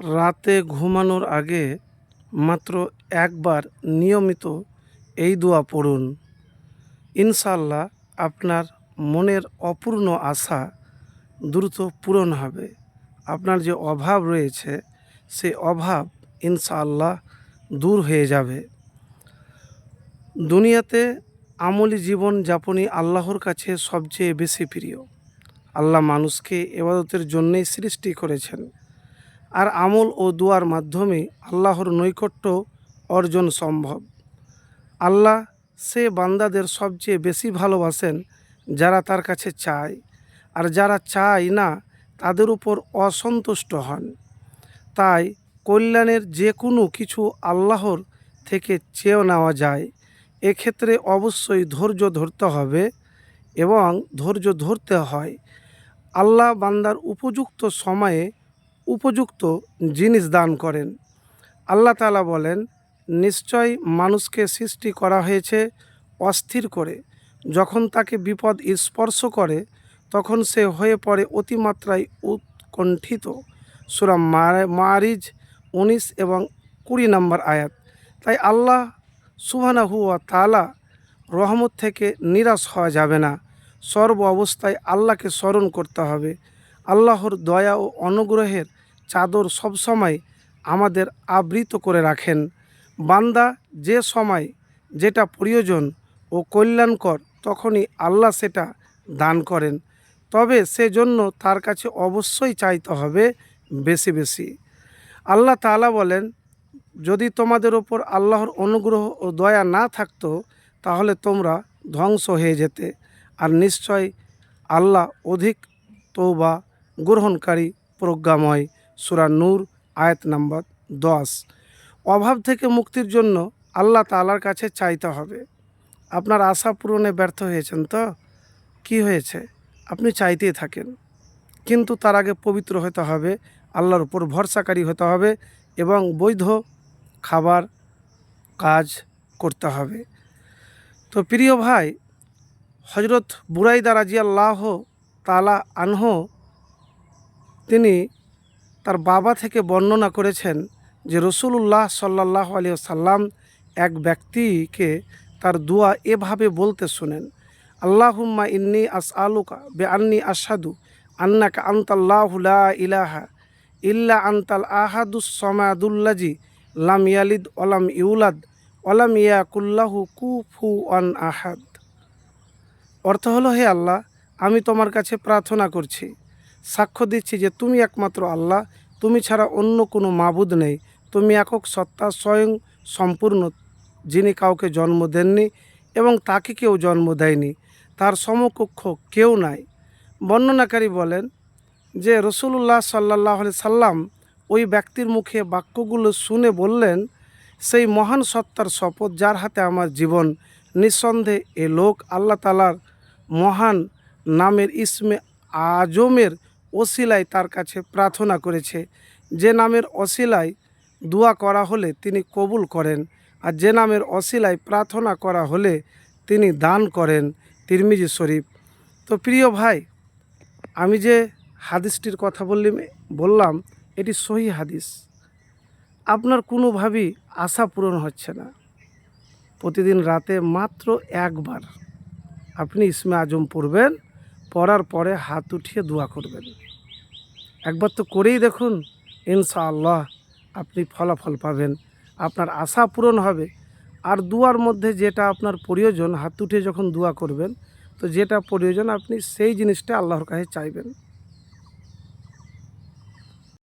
রাতে ঘুমানোর আগে মাত্র একবার নিয়মিত এই দোয়া পড়ুন। ইনশাল্লাহ আপনার মনের অপূর্ণ আশা দ্রুত পূরণ হবে। আপনার যে অভাব রয়েছে, সে অভাব ইনশাআল্লাহ দূর হয়ে যাবে। দুনিয়াতে আমলি জীবন যাপনই আল্লাহর কাছে সবচেয়ে বেশি প্রিয়। আল্লাহ মানুষকে এবাদতের জন্যেই সৃষ্টি করেছেন। আর আমল ও দুয়ার মাধ্যমে আল্লাহর নৈকট্য অর্জন সম্ভব। আল্লাহ সে বান্দাদের সবচেয়ে বেশি ভালোবাসেন যারা তার কাছে চায়, আর যারা চায় না, তাদের উপর অসন্তুষ্ট হন। তাই কল্যাণের যে কোনো কিছু আল্লাহর থেকে চেয়েও নেওয়া যায়। এক্ষেত্রে অবশ্যই ধৈর্য ধরতে হবে এবং ধৈর্য ধরতে হয়। আল্লাহ বান্দার উপযুক্ত সময়ে উপযুক্ত জিনিস দান করেন। আল্লাহ তালা বলেন, নিশ্চয় মানুষকে সৃষ্টি করা হয়েছে অস্থির করে। যখন তাকে বিপদ স্পর্শ করে, তখন সে হয়ে পড়ে অতিমাত্রায় উৎকণ্ঠিত। সুরা মারিজ উনিশ এবং কুড়ি নম্বর আয়াত। তাই আল্লাহ সুহানা হুয়া তালা রহমত থেকে নিরাশ হওয়া যাবে না। সর্ব অবস্থায় আল্লাহকে স্মরণ করতে হবে। আল্লাহর দয়া ও অনুগ্রহের চাদর সবসময় আমাদের আবৃত করে রাখেন। বান্দা যে সময় যেটা প্রয়োজন ও কল্যাণকর, তখনই আল্লাহ সেটা দান করেন। তবে সেজন্য তার কাছে অবশ্যই চাইতে হবে বেশি বেশি। আল্লাহ তাআলা বলেন, যদি তোমাদের ওপর আল্লাহর অনুগ্রহ ও দয়া না থাকতো, তাহলে তোমরা ধ্বংস হয়ে যেতে। আর নিশ্চয় আল্লাহ অধিক তৌবা গ্রহণকারী প্রজ্ঞাময়, সুরা নূর, আয়াত নাম্বার দশ। অভাব থেকে মুক্তির জন্য আল্লাহ তালার কাছে চাইতে হবে। আপনার আশা পূরণে ব্যর্থ হয়েছেন তো? কি হয়েছে? আপনি চাইতেই থাকেন। কিন্তু তার আগে পবিত্র হতে হবে, আল্লাহর উপর ভরসাকারী হতে হবে এবং বৈধ খাবার কাজ করতে হবে। তো প্রিয় ভাই হজরত বুরাইদা রাজিয়াল্লাহ তালা আনহ তিনি তার বাবা থেকে বর্ণনা করেছেন যে রসুল্লাহ সাল্লাহ আলী সাল্লাম এক ব্যক্তিকে তার দোয়া এভাবে বলতে শুনেন, আল্লাহুম্মা ইন্নি আস আলুকা বে আন্নি আসাদু আন্নাকা আন্তাল্লাহুলা ইলাহা ইল্লা আন্তাল আহাদুস সমাদুল্লাজি লাম ইয়ালিদ ওলাম ইউলাদ ওলাম ইয়াকুল্লাহু কুফু আন আহাদ। অর্থ হলো, হে আল্লাহ, আমি তোমার কাছে প্রার্থনা করছি সাক্ষ্য দিচ্ছি যে তুমি একমাত্র আল্লাহ, তুমি ছাড়া অন্য কোনো মাবুদ নেই। তুমি একক সত্তা স্বয়ং সম্পূর্ণ, যিনি কাউকে জন্ম দেননি এবং তাকে কেউ জন্ম দেয়নি। তার সমকক্ষ কেউ নাই। বর্ণনাকারী বলেন যে রসুল্লাহ সাল্লাহ সাল্লাম ওই ব্যক্তির মুখে বাক্যগুলো শুনে বললেন, সেই মহান সত্তার শপথ যার হাতে আমার জীবন, নিঃসন্দেহে এ লোক আল্লাহ তালার মহান নামের ইসমে আজমের ওসিলায় তার কাছে প্রার্থনা করেছে। যে নামের অশিলায় দোয়া করা হলে তিনি কবুল করেন আর যে নামের অশিলায় প্রার্থনা করা হলে তিনি দান করেন তিরমিজি শরীফ। তো প্রিয় ভাই, আমি যে হাদিসটির কথা বললাম বললাম, এটি সহি হাদিস। আপনার কোনোভাবেই আশা পূরণ হচ্ছে না। প্রতিদিন রাতে মাত্র একবার আপনি ইসমে আজম পড়বেন পড়ার পরে হাত উঠিয়ে দোয়া করবেন। একবার তো করেই দেখুন, ইনশাআল্লাহ আপনি ফলাফল পাবেন। আপনার আশা পূরণ হবে। আর দুয়ার মধ্যে যেটা আপনার প্রয়োজন, হাত উঠে যখন দোয়া করবেন, তো যেটা প্রয়োজন আপনি সেই জিনিসটা আল্লাহর কাছে চাইবেন।